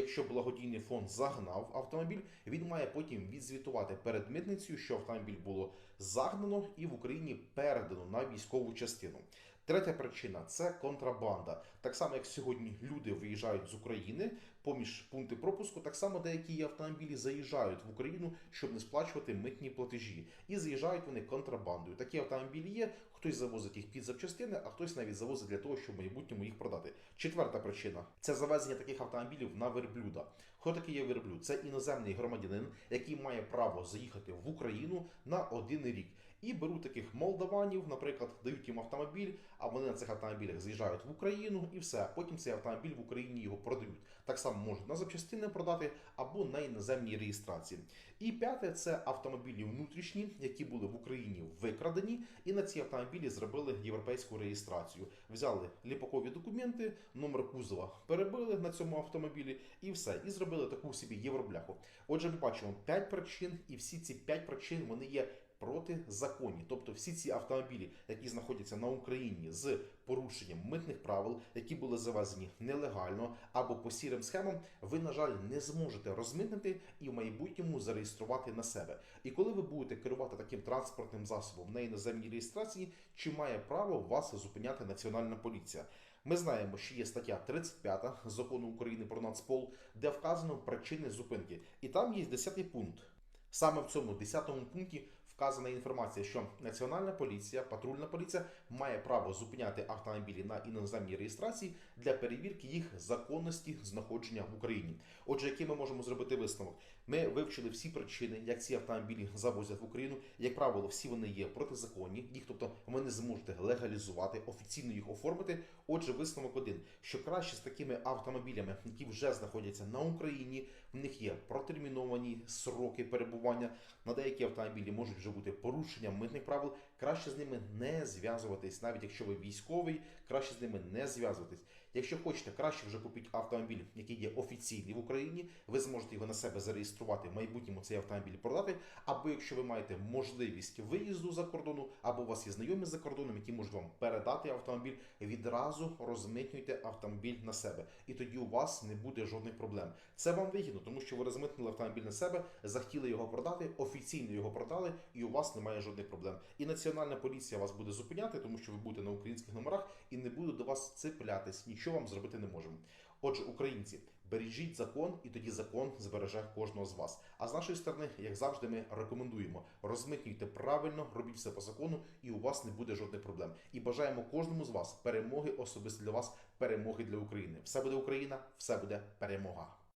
Якщо благодійний фонд загнав автомобіль, він має потім відзвітувати перед митницею, що автомобіль було загнано і в Україні передано на військову частину. Третя причина це контрабанда. Так само, як сьогодні люди виїжджають з України поміж пункти пропуску, так само деякі автомобілі заїжджають в Україну, щоб не сплачувати митні платежі. І заїжджають вони контрабандою. Такі автомобілі є. Хтось завозить їх під запчастини, а хтось навіть завозить для того, щоб в майбутньому їх продати. Четверта причина це завезення таких автомобілів на верблюда. Хто такий є верблюд? Це іноземний громадянин, який має право заїхати в Україну на один рік. І беруть таких молдаванів, наприклад, дають їм автомобіль, а вони на цих автомобілях заїжджають в Україну і все. Потім цей автомобіль в Україні його продають. Так само можуть на запчастини продати або на іноземній реєстрації. І п'яте це автомобілі внутрішні, які були в Україні викрадені, і на ці автомобілі зробили європейську реєстрацію. Взяли ліпакові документи, номер кузова перебили на цьому автомобілі, і все. І зробили таку собі євробляху. Отже, ми бачимо 5 причин, і всі ці 5 причин вони є протизаконні. Тобто всі ці автомобілі, які знаходяться на Україні з порушенням митних правил, які були завезені нелегально або по сірим схемам, ви, на жаль, не зможете розмитнити і в майбутньому зареєструвати на себе. І коли ви будете керувати таким транспортним засобом на іноземній реєстрації, чи має право вас зупиняти Національна поліція? Ми знаємо, що є стаття 35 закону України про Нацпол, де вказано причини зупинки, і там є 10-й пункт. Саме в цьому 10 пункті вказана інформація, що Національна поліція, патрульна поліція має право зупиняти автомобілі на іноземній реєстрації для перевірки їх законності знаходження в Україні. Отже, який ми можемо зробити висновок? Ми вивчили всі причини, як ці автомобілі завозять в Україну. Як правило, всі вони є протизаконні, їх тобто ви не зможете легалізувати, офіційно їх оформити. Отже, висновок один, що краще з такими автомобілями, які вже знаходяться на Україні, в них є протерміновані сроки перебування. На деякі автомобілі можуть вже бути порушення митних правил. Краще з ними не зв'язуватись, навіть якщо ви військовий, краще з ними не зв'язуватись. Якщо хочете, краще вже купіть автомобіль, який є офіційний в Україні. Ви зможете його на себе зареєструвати, в майбутньому цей автомобіль продати. Або якщо ви маєте можливість виїзду за кордону, або у вас є знайомі за кордоном, які можуть вам передати автомобіль, відразу розмитнюйте автомобіль на себе, і тоді у вас не буде жодних проблем. Це вам вигідно, тому що ви розмитнили автомобіль на себе, захотіли його продати, офіційно його продали, і у вас немає жодних проблем. І національна поліція вас буде зупиняти, тому що ви будете на українських номерах і не будуть до вас цеплятись. Нічого вам зробити не можемо. Отже, українці, бережіть закон, і тоді закон збереже кожного з вас. А з нашої сторони, як завжди, ми рекомендуємо розмитнюйте правильно, робіть все по закону, і у вас не буде жодних проблем. І бажаємо кожному з вас перемоги, особисто для вас, перемоги для України. Все буде Україна, все буде перемога.